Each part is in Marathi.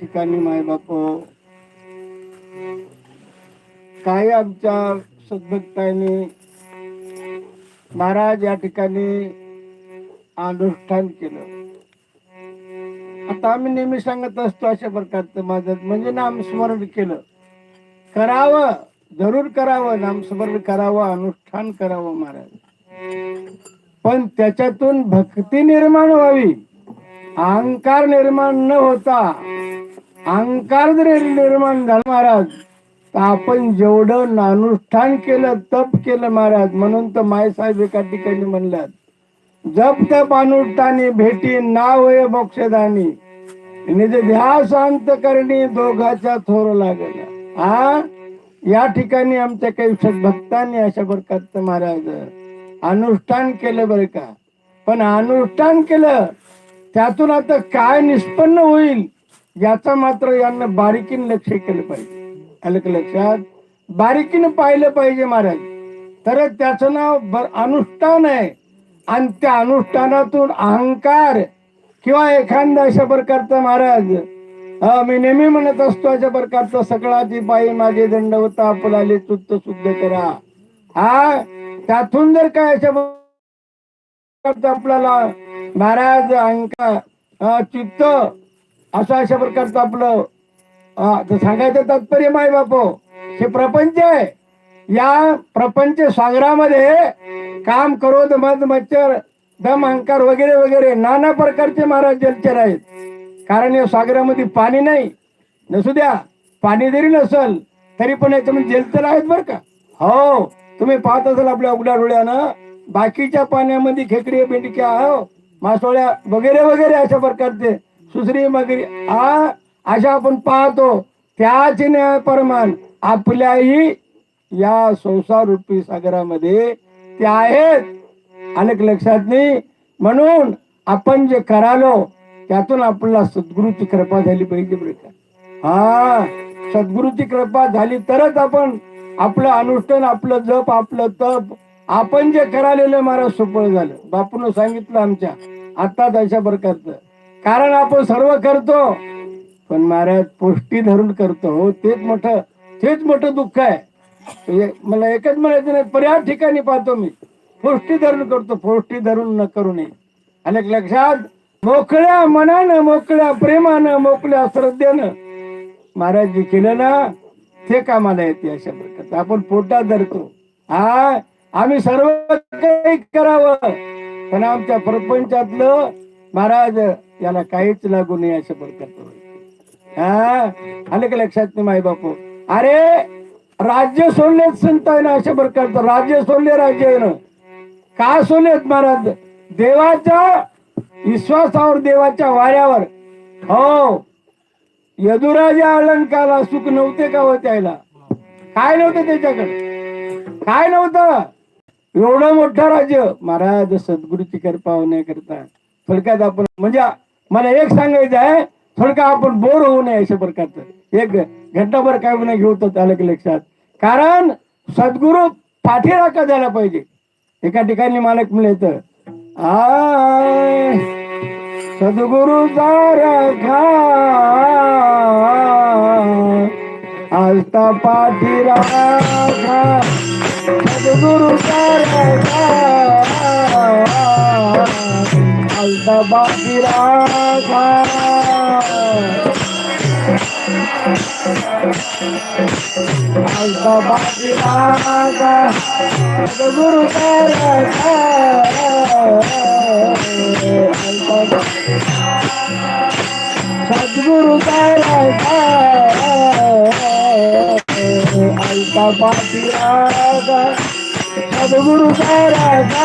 ठिकाणी माय बाप काही आमच्या सद्भक्तांनी महाराज या ठिकाणी अनुष्ठान केलं. आता आम्ही नेहमी सांगत असतो अशा प्रकारचं माझं म्हणजे नामस्मरण केलं. करावं जरूर करावं नामस्मरण करावं अनुष्ठान करावं महाराज. पण त्याच्यातून भक्ती निर्माण व्हावी अहंकार निर्माण न होता अहंकार जर निर्माण झाला महाराज तर आपण जेवढं अनुष्ठान केलं तप केलं महाराज म्हणून तर मायसाहेब एका ठिकाणी म्हणल्यात जप तप अनुष्ठानी भेटी नाव होय मोक्षदानी. निज ध्यास अंत करणी दोघाच्या थोर लागला. हा? या ठिकाणी आमच्या काही भक्तांनी अशा प्रकारचं महाराज अनुष्ठान केलं बरं का? पण अनुष्ठान केलं त्यातून आता काय निष्पन्न होईल? याचा मात्र यांना बारीकीन लक्ष केलं पाहिजे. आलं का लक्षात बारीकीन पाहिलं पाहिजे महाराज. तर त्याचं नाव अनुष्ठान आहे. आणि त्या अनुष्ठानातून अहंकार किंवा एखादा अशा प्रकारचा महाराज मी नेहमी म्हणत असतो अशा प्रकारचा सकळाची पायी माझे दंडवता फुलाले चुत्त शुद्ध करा. हा त्यातून जर काय अशा आपल्याला महाराज अहंकार चित्त असं अशा प्रकारचं आपलं सांगायचं तात्पर्य माय बापो हे प्रपंच आहे. या प्रपंच सागरामध्ये काम करोद मध मच्छर दम अहंकार वगैरे वगैरे नाना प्रकारचे महाराज जलचर आहेत. कारण या सागरामध्ये पाणी नाही. नसू द्या पाणी जरी नसल तरी पण याच्यामध्ये जलचर आहेत बरं का. हो तुम्ही पाहत असाल आपल्या उघड्या डोळ्यानं बाकीच्या पाण्यामध्ये खेकडी बेंडक्या हो मासोळ्या वगैरे वगैरे अशा प्रकारचे. सुसरी मगरी. आ अशा आपण पाहतो त्याच न्याय परमान आपल्याही या संसार रूपी सागरामध्ये ते आहेत. अनेक लक्षात नाही म्हणून आपण जे करालो त्यातून आपल्याला सद्गुरूची कृपा झाली पाहिजे बरं का? हा सद्गुरूची कृपा झाली तरच आपण आपलं अनुष्ठान आपलं जप आपलं तप आपण जे करालेलं महाराज सोपळ झालं. बापून सांगितलं आमच्या. आत्ताच अशा प्रकारचं कारण आपण सर्व करतो. पण महाराज पोष्टी धरून करतो. हो तेच मोठं तेच मोठं दुःख आहे. म्हणजे मला एकच म्हणायचं नाही पर्याय ठिकाणी पाहतो मी. पोष्टी धरून करतो. पोष्टी धरून न करू नये. आणि लक्षात मोकळ्या मनानं मोकळ्या प्रेमानं मोकळ्या श्रद्धेनं महाराज जे केलं ना ते कामाला येते अशा प्रकारचं. आपण पोटात धरतो. हा आम्ही सर्व काही करावं. पण आमच्या प्रपंचातलं महाराज याला काहीच लागू नये असं प्रकारचं हा? आलं का लक्षात नाही माई बापू अरे राज्य सोडलेच संत आहे ना अशा प्रकारचं राज्य सोडले राज्य आहे ना. का सोडलेत महाराज? देवाच्या विश्वासावर देवाच्या वाऱ्यावर. हो. यदुराजा अलंकाला सुख नव्हते का हो त्याला? काय नव्हतं त्याच्याकडे? काय नव्हतं? एवढं मोठं राज्य. महाराज सद्गुरूची कृपा होण्याकरता. थोडक्यात आपण म्हणजे मला एक सांगायचं आहे थोडक्यात आपण बोर होऊ नये अशा प्रकारचं. एक घंटाभर काय म्हणा घेऊ तर आलं की लक्षात. कारण सद्गुरू पाठीराखा द्यायला पाहिजे. एका ठिकाणी मालक म्हणले तर आय सद्गुरु राखा. आस्था पाठी राखा. आस्था पाठी राखा आस्था पाठी राखा सद्गुरूचा राखा आस्था सद्गुरु राजा अलका पाटी राजा सद्गुरु राजा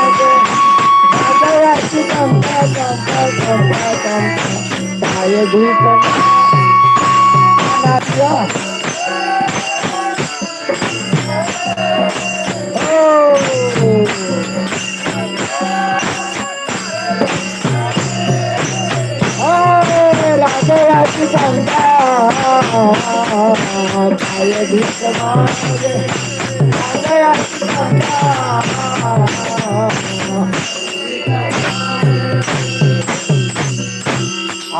Oh! Ay, laki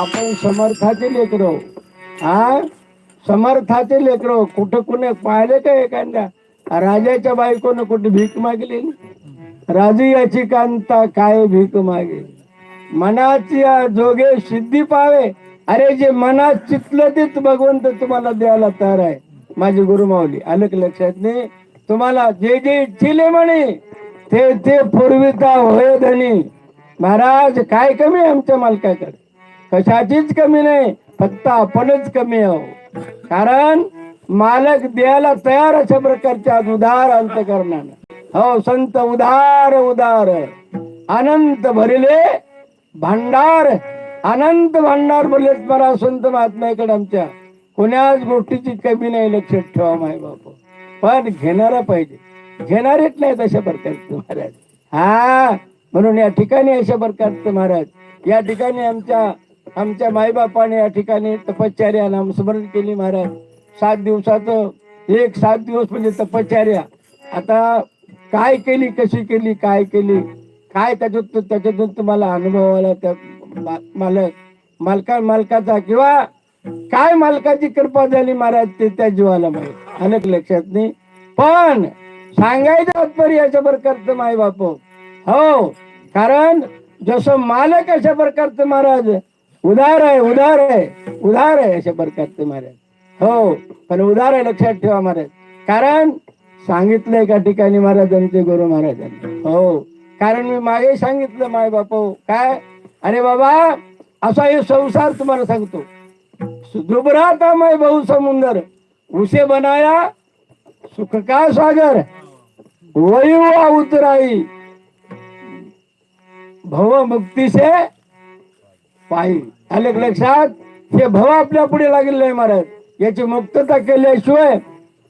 आपण समर्थाचे लेकरो. हा समर्थाचे लेकरो. कुठं कुणी पाहिले का एखाद्या राजाच्या बायकोनं कुठे भीक मागली? राजू याची कांता काय भीक मागे? मनाची जोगे सिद्धी पावे. अरे जे मनात चितलं तेच भगवंत तुम्हाला द्यायला तयार आहे. माझी गुरुमावली आलं की लक्षात नाही. तुम्हाला जे जे इच्छिले म्हणे ते ते पूर्वीचा होय धनी. महाराज काय कमी आहे आमच्या मालकाकडे? कशाचीच कमी नाही फक्त आपणच कमी आहो कारण मालक द्यायला तयार अशा प्रकारच्या आज उदार अंतकरणानं. हो संत उदार उदार. अनंत भरिले भांडार. अनंत भांडार भरलेत मला संत महात्म्याकडे आमच्या. कोण्याच गोष्टीची कमी नाही लक्षात ठेवा माय बाप. पण घेणारा पाहिजे. घेणारेच नाही अशा प्रकारचं महाराज. हा म्हणून या ठिकाणी अशा प्रकारचं महाराज. या ठिकाणी आमच्या आमच्या माईबापाने या ठिकाणी तपश्चर्या नामस्मरण केली महाराज. सात दिवसाचं एक सात दिवस म्हणजे तपश्चर्या. आता काय केली कशी केली काय केली काय त्याच्यात त्याच्यातून तुम्हाला अनुभव आला त्या मालक मालका मालकाचा किंवा काय मालकाची कृपा झाली महाराज ते त्या जीवाला माहीत. अनेक लक्षात नाही. पण सांगायचं तात्पर्य याच्या प्रकारचं माय बाप हो. कारण जसं मालक अशा प्रकारचं महाराज उदार आहे उदार आहे उदार आहे अशा प्रकारचं महाराज. हो पण उदार आहे लक्षात ठेवा महाराज. कारण सांगितलंय एका ठिकाणी महाराज आमचे गुरु महाराजांनी. हो कारण मी मागे सांगितलं माय बाप काय? अरे बाबा असा हे संसार तुम्हाला सांगतो. दुबराता माय बहु समुंदर. उसे बनाया सुख का सागर वयु उतराई. भव मुक्ती से पायी. आले लक्षात हे भव आपल्या पुढे लागलेलं आहे महाराज याची मुक्तता केल्याशिवाय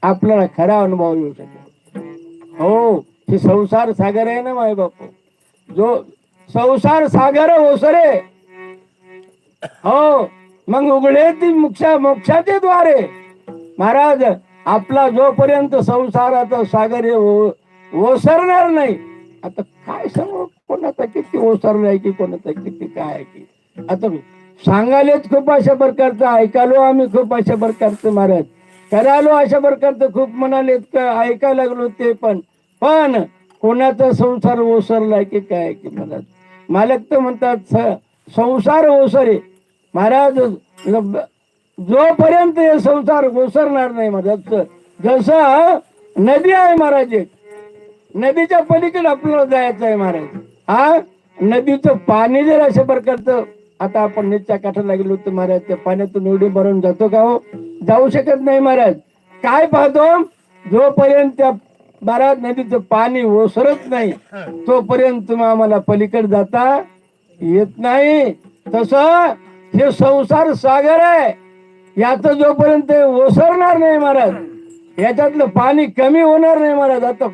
आपल्याला खरा अनुभव येऊ शकेल. हो हे संसार सागर आहे ना माय बापू? जो संसार सागर ओसरे हो मग उघडे ती मोक्षा मोक्षाचे द्वारे. महाराज आपला जोपर्यंत संसाराचा सागर हे हो, ओसरणार नाही आता काय सांगू? कोणाचा किती ओसरलाय की कोणाचा किती काय की? आता सांगायलाच खूप अशा प्रकारचं ऐकालो आम्ही खूप अशा प्रकारचं महाराज. करालो अशा प्रकारचं खूप म्हणाले ऐकायला लागलो ते पण. पण कोणाचा संसार ओसरलाय की काय की महाराज? मालक तर म्हणतात संसार ओसरे. महाराज जोपर्यंत हे संसार ओसरणार नाही महाराज जसं नदी आहे महाराज एक. नदीच्या पलीकडे आपल्याला जायचं आहे महाराज. हा? नदीचं पाणी जर अशा प्रकारचं आता आपण नेच्या काठाला गेलो तर महाराज त्या पाण्यातून उडी भरून जातो का हो? जाऊ शकत नाही महाराज. काय पाहतो? जोपर्यंत त्या महाराज नदीचं पाणी ओसरत नाही तोपर्यंत तुम्ही आम्हाला पलीकडे जाता येत नाही. तस हे संसार सागर आहे. याच जोपर्यंत ओसरणार नाही महाराज याच्यातलं पाणी कमी होणार नाही महाराज. आता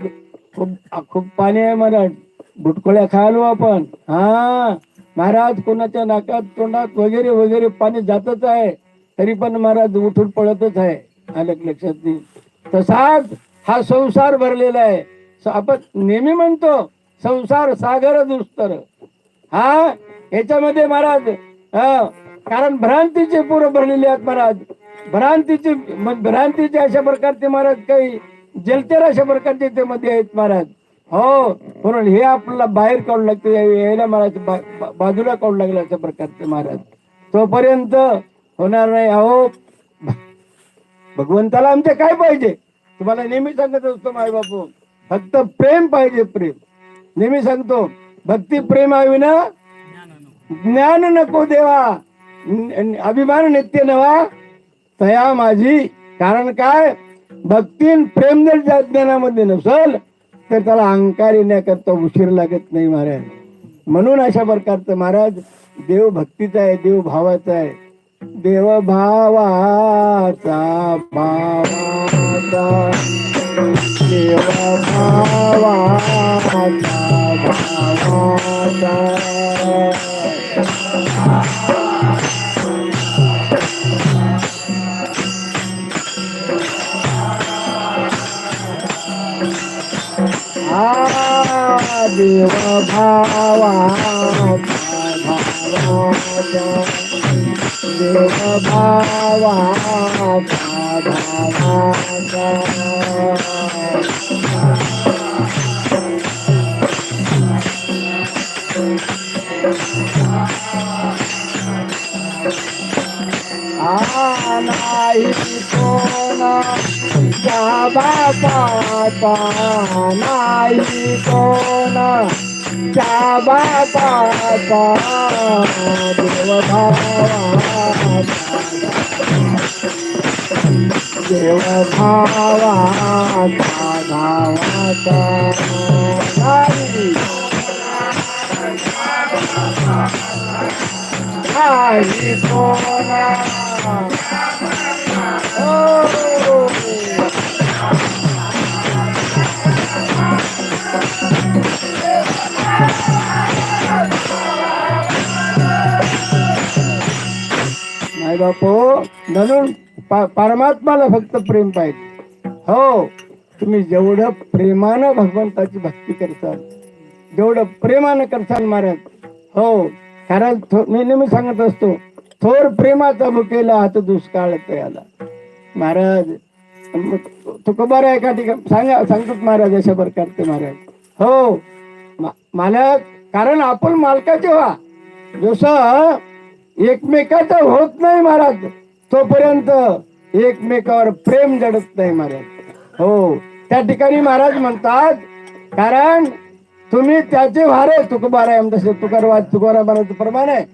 खूप खूप पाणी आहे महाराज. भुटकुळ्या खायलो आपण. हा. महाराज कोणाच्या नाकात तोंडात वगैरे वगैरे पाणी जातच आहे तरी पण महाराज उठून पळतच आहे. आलं लक्षात नाही तसाच हा संसार भरलेला आहे. आपण नेहमी म्हणतो संसार सागर दुस्तर. हा याच्यामध्ये महाराज हा, कारण भ्रांतीचे पूर भरलेले आहेत महाराज. भ्रांतीचे भ्रांतीचे अशा प्रकारचे महाराज काही जलतेर अशा प्रकारचे त्यामध्ये आहेत महाराज. हो म्हणून हे आपल्याला बाहेर काढू लागते यायला महाराज बाजूला काढू लागलं अशा प्रकारचे महाराज. तोपर्यंत होणार नाही अहो भगवंताला आमच्या काय पाहिजे? तुम्हाला नेहमी सांगत असतो माय बापू फक्त प्रेम पाहिजे प्रेम. नेहमी सांगतो भक्ती प्रेमाविना ज्ञान नको देवा. अभिमान नित्य नवा. तया माझी. कारण काय? भक्तीन प्रेम जर ज्ञानामध्ये नसल तर त्याला अहंकार येण्याकरता उशीर लागत नाही महाराज. म्हणून अशा प्रकारचं महाराज देव भक्तीचा आहे देव भावाचा आहे. देव भावाचा भावाचा देव भावाचा भावाचा. देव भावाचा भावाचा देव भावाचा भावाचा आ नाही कोणा त्या बापाचा नाही कोणा त्या बापाचा देव भावाचा देव भावाचा भावाचा नाही नाही कोणा बापो. म्हणून परमात्माला फक्त प्रेम पाहिजे. हो तुम्ही जेवढं प्रेमानं भगवंताची भक्ती करसाल जेवढं प्रेमानं करसाल महाराज हो कारण थो- मी नेहमी सांगत असतो थोर प्रेमाचा मुकेला हात दुष्काळ आला महाराज तुका तुकोबार आहे का ठिकाण सांगा सांगतात महाराज अशा प्रकारचे महाराज. हो मा- मालक कारण आपण मालकाचे व्हा. जसं एकमेकाचं होत नाही महाराज. तोपर्यंत एकमेकावर प्रेम जडत नाही महाराज. हो त्या ठिकाणी महाराज म्हणतात कारण तुम्ही त्याचे वारे तुकबार आहे तसे तुकारवाद तुकारा महाराज आहे.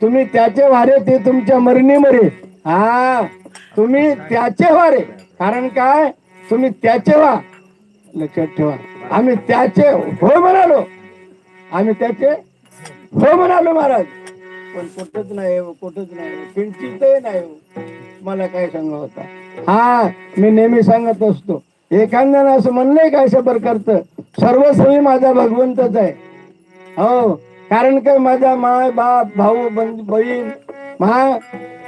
तुम्ही त्याचे वारे ते तुमच्या मरणी मरे. हा तुम्ही त्याचे वारे. कारण काय? तुम्ही त्याचे व्हा लक्षात ठेवा. आम्ही त्याचे हो म्हणालो. आम्ही त्याचे हो म्हणालो महाराज. पण कुठंच नाही हो, कुठंच नाही हो. किंचितही नाही हो. मला काय सांगा होता हा मी नेहमी सांगत असतो. एखाद्यानं असं म्हणलंय काय सबर करत? सर्वस्वी माझा भगवंतच आहे. हो कारण काय माझा माय बाप भाऊ बहीण मा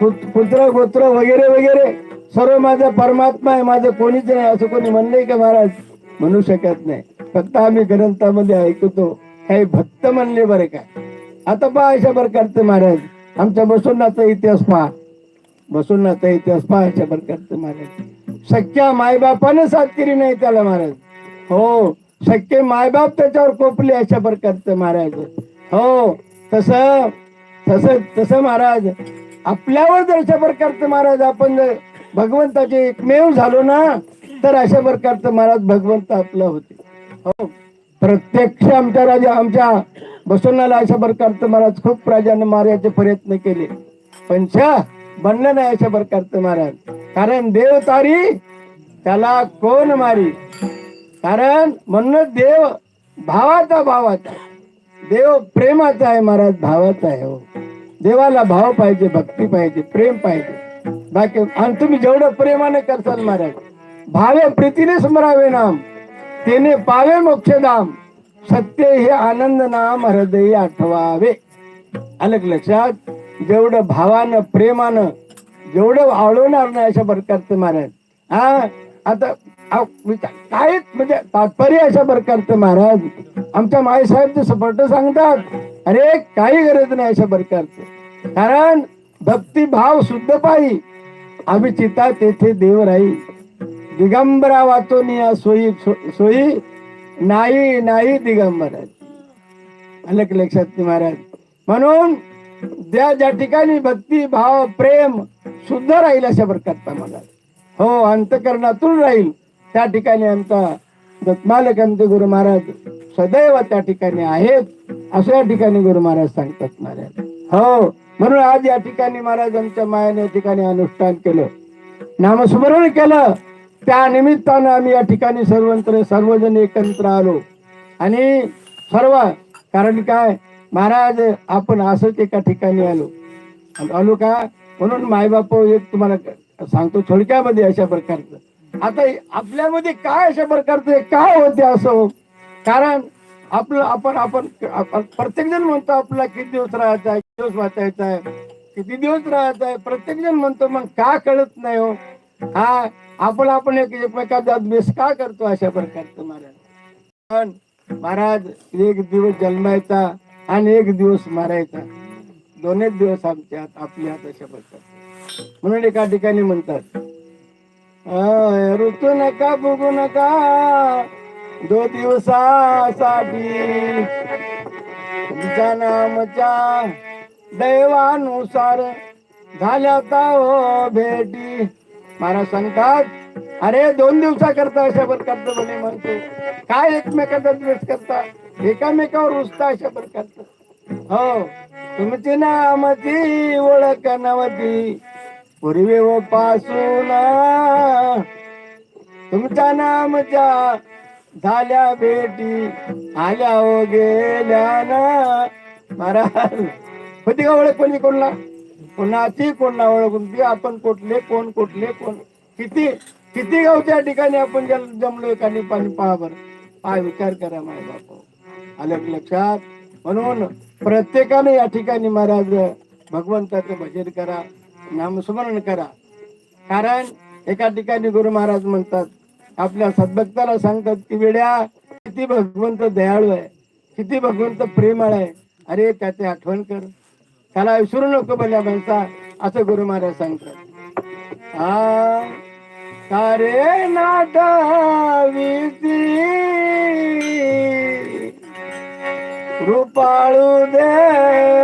पुत्र गोत्र वगैरे वगैरे सर्व माझा परमात्मा आहे. माझं कोणीच नाही. असं कोणी म्हणलंय का महाराज? म्हणू शकत नाही. फक्त आम्ही ग्रंथामध्ये ऐकतो. काही भक्त म्हणले बरे काय आता पहा अशा प्रकारचं महाराज. आमच्या बसवनाचा इतिहास पहा. बसवनाचा इतिहास पहा अशा प्रकारचं महाराज. सख्या मायबापाने साथ केली नाही त्याला महाराज. हो सख्खे मायबाप त्याच्यावर कोपले अशा प्रकारचं महाराज. हो तस तस तस महाराज. आपल्यावर जर अशा प्रकारचं महाराज आपण जर भगवंताचे एकमेव झालो ना तर अशा प्रकारचं महाराज भगवंत आपलं होते. हो प्रत्यक्ष आमच्या राजा आमच्या बसवण्याला अशा प्रकारचं महाराज खूप प्राजाने मारायचे प्रयत्न केले. पण छा बनलं नाही अशा प्रकारचं महाराज. कारण देव तारी त्याला कोण मारी? कारण म्हणून देव भावाचा भावाचा देव प्रेमाचा आहे महाराज भावाचा आहे हो. देवाला भाव पाहिजे भक्ती पाहिजे प्रेम पाहिजे. बाकी आणि तुम्ही जेवढं प्रेमाने करसाल महाराज भावे प्रीतीने स्मरावे नाम तेने पावे मोक्षधाम. सत्य हे आनंद नाम हृदय आठवावे. अलग लक्षात जेवढं भावानं प्रेमानं जेवढं आवडवणार नाही अशा प्रकारचं महाराज. हा आता काय म्हणजे तात्पर्य अशा प्रकारचं महाराज? आमच्या माईसाहेब सपोर्ट सांगतात. अरे काही गरज नाही अशा प्रकारचं कारण भक्ती भाव शुद्ध पायी. आम्ही चिता तेथे देव राही. दिगंबरा वाचोनिया सोयी सो- सोयी नाही नाही दिगंबरा. आलं लक्षात महाराज. म्हणून ज्या ज्या ठिकाणी भक्ती भाव प्रेम शुद्ध राहील अशा प्रकारचा मला हो अंतकरणातून राहील. त्या ठिकाणी आमचा दत्मालक आमचे गुरु महाराज सदैव त्या ठिकाणी आहेत असं या ठिकाणी गुरु महाराज सांगतात महाराज. हो म्हणून आज या ठिकाणी महाराज आमच्या मायाने या ठिकाणी अनुष्ठान केलं. नामस्मरण केलं. त्या निमित्तानं आम्ही या ठिकाणी सर्वत्र सर्वजण एकत्र आलो. आणि सर्व कारण काय महाराज आपण असंच एका ठिकाणी आलो. आलो का? म्हणून मायबाप एक तुम्हाला सांगतो थोडक्यामध्ये अशा प्रकारचं. आता आपल्यामध्ये काय अशा प्रकारचं काय होते असं? कारण आपलं आपण आपण प्रत्येक जण म्हणतो आपला किती दिवस राहायचा आहे किती दिवस वाचायचा आहे किती दिवस राहायचा आहे प्रत्येक जण म्हणतो मग का कळत नाही हो? हा आपण आपण एक मिस का करतो अशा प्रकारचं महाराज पण महाराज एक दिवस जन्मायचा आणि एक दिवस मारायचा. दोनच दिवस आमच्या हात आपल्या हात अशा प्रकारचे म्हणून एका ठिकाणी म्हणतात ऋतू नका बघू नका. दो दिवसासाठी तुमच्या नामच्या दैवानुसार झाल्या हो भेटी. महाराज सांगतात अरे दोन दिवसा करता अशा प्रकारचं म्हणे म्हणते. काय एकमेकाचा द्वेष करता? एकामेकावर रुजता अशा प्रकारचं हो तुमची नामती ओळख नवती पूर्वी व पासून तुमच्या नामच्या झाल्या भेटी आल्या हो गेल्या ना महाराज होती का ओळख कोणी कोणला? कोणाची कोणला ओळखून होती आपण कुठले कोण कुठले कोण किती किती गावच्या ठिकाणी आपण जमलोय का नाही पाणी पहा बरं. हा विचार करा माय बाप. आलं लक्षात. म्हणून प्रत्येकाने या ठिकाणी महाराज भगवंताचं भजन करा नामस्मरण करा. कारण एका ठिकाणी गुरु महाराज म्हणतात आपल्या सद्भक्ताला सांगतात की वेड्या किती भगवंत दयाळू आहे. किती भगवंत प्रेमळ आहे. अरे त्याची आठवण कर. त्याला विसरू नको भल्या माणसा असं गुरु महाराज सांगतात. हा तारे नाटाविती रूपाळू दे.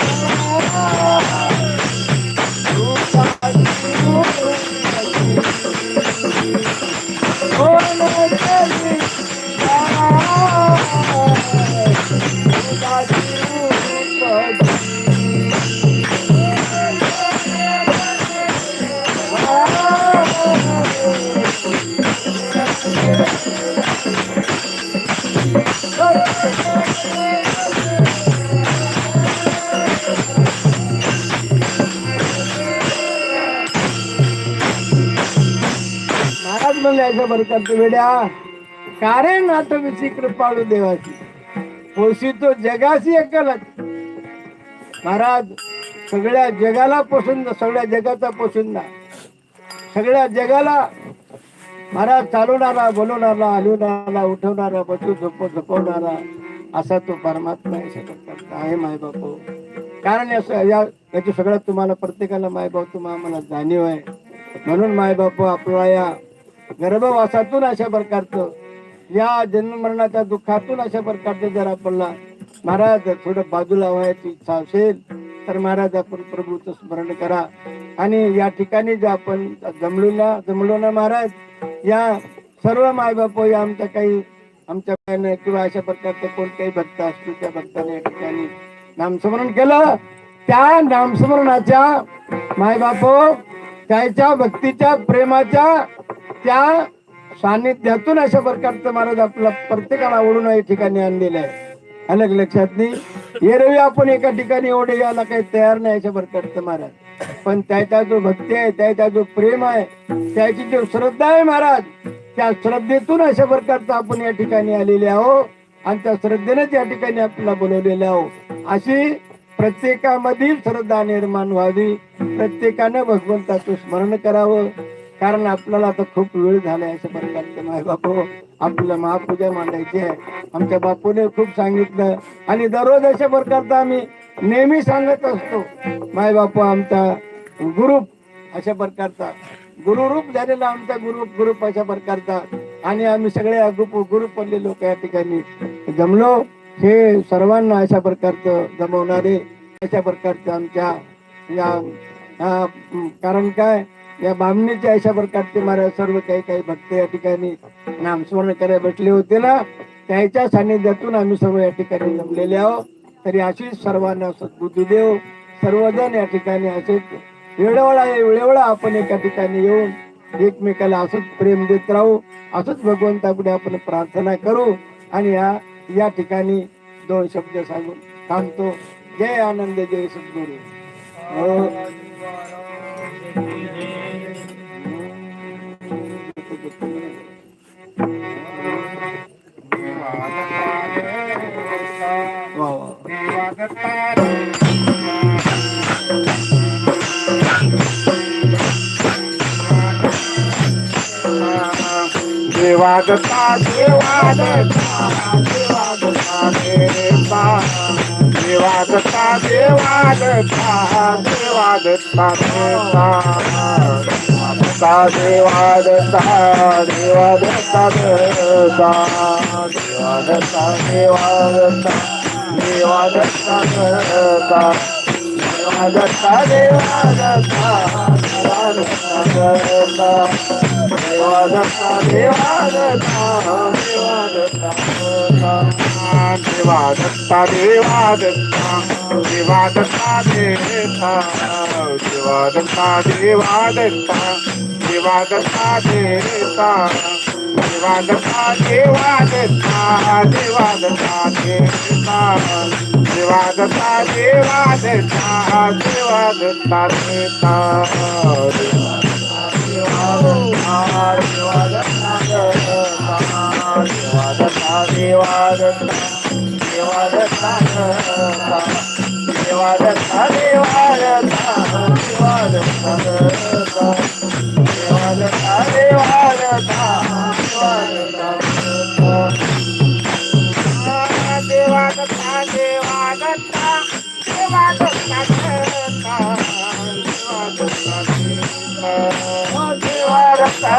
Oh, बरकत वेड्या कारे नाटविची कृपाळू देवाची. पोशी तो जगाशी एकलच महाराज सगळ्या जगाला पोसंद सगळ्या जगाचा पोसंदा सगळ्या जगाला महाराज चालवणारा बोलवणारा हलवणारा उठवणारा बसू झोप झोपवणारा असा तो परमात्मा आहे सगळं आहे माय बापू हो. कारण या याची सगळ्यात तुम्हाला प्रत्येकाला माय बाप तुम्हाला जाणीव आहे. म्हणून माय बापू हो, आपला या गर्भवासातून अशा प्रकारचं या जन्ममरणाच्या दुःखातून अशा प्रकारचं जर आपल्याला महाराज थोडं बाजूला व्हायची इच्छा असेल तर महाराज आपण प्रभूचं स्मरण करा. आणि या ठिकाणी जे आपण जमलो ना जमलो ना महाराज या सर्व मायबाप या आमच्या काही आमच्या किंवा अशा प्रकारचे कोणत्याही भक्त असतील त्या भक्ताने या ठिकाणी नामस्मरण केलं. त्या नामस्मरणाच्या मायबाप त्याच्या भक्तीच्या प्रेमाच्या त्या सान्निध्यातून अशा प्रकारचं महाराज आपला प्रत्येकाला आवडून या ठिकाणी आणलेलं आहे. अलग लक्षात नाही. एरवी आपण एका ठिकाणी एवढे यायला काही तयार नाही अशा प्रकारचं महाराज. पण त्याचा जो भक्ती आहे त्याचा जो प्रेम आहे त्याची जो श्रद्धा आहे महाराज त्या श्रद्धेतून अशा प्रकारचं आपण या ठिकाणी आलेले आहो आणि त्या श्रद्धेनेच या ठिकाणी आपल्याला बोलवलेले आहो. अशी प्रत्येकामधील श्रद्धा निर्माण व्हावी. प्रत्येकानं भगवंताचं स्मरण करावं. कारण आपल्याला आता खूप वेळ झालाय असं प्रकारचं माय बापू आपल्याला महापूजा मांडायची आहे. आमच्या बापूने खूप सांगितलं. आणि दररोज अशा प्रकारचं आम्ही नेहमी सांगत असतो. माय बापू आमचा गुरु अशा प्रकारचा. गुरुरूप झालेला आमचा ग्रुप ग्रुप अशा प्रकारचा. आणि आम्ही सगळे ग्रुप ग्रुप पडले लोक या ठिकाणी जमलो. हे सर्वांना अशा प्रकारचं जमवणारे अशा प्रकारचं आमच्या या कारण काय? या बामणीच्या अशा प्रकारचे महाराज सर्व काही काही भक्त या ठिकाणी नामस्मरण करायला भेटले होते ना? त्याच्या सानिध्यातून आम्ही सर्व या ठिकाणी जमलेले आहोत. तरी अशीच सर्वांना सद्बुद्धी देव सर्वजण या ठिकाणी असेच. वेळेवळा वेळेवळा आपण एका ठिकाणी येऊन एकमेकाला असंच प्रेम देत राहू. असंच भगवंतापुढे आपण प्रार्थना करू. आणि या या ठिकाणी दोन शब्द सांगून थांबतो. जय आनंद जय सद्गुरु. हो. देवादत्ता देवादत्ता देवादत्ता देवा देवादत्ता देवादत्ता देवादत्ता देवा सा देवादत्ता देवादत्ता दत्ता देवादत्ता देवादत्ता देवादत्ता दत्ता देवादत्ता देवादत्ता देवादत्ता दत्ता देवादत्ता देवादत्ता देवादत्ता दत्ता देवादत्ता देवादत्ता देवादत्ता देवता देवादत्ता देवादत्ता देवा दत्ता देता देवा दत्ता देवा दत्ता देवा दत्ता देता देवा दत्ता देवा दत्ता देवा दत्ता देता देवा दत्ता देवा दत्ता देवा दत्ता देवा दत्ता देवा दत्ता देवा दत्ता देवा दत्ता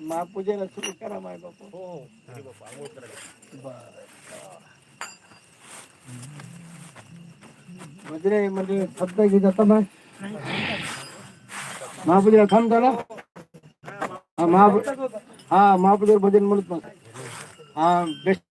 महापूजेला सुरू करा माय बापा. वज्रे म्हणजे शब्द घेत जाता ना महापूजेला थांब झाला हा महापू हा महापूजेवर भजन म्हणत हा बेस्ट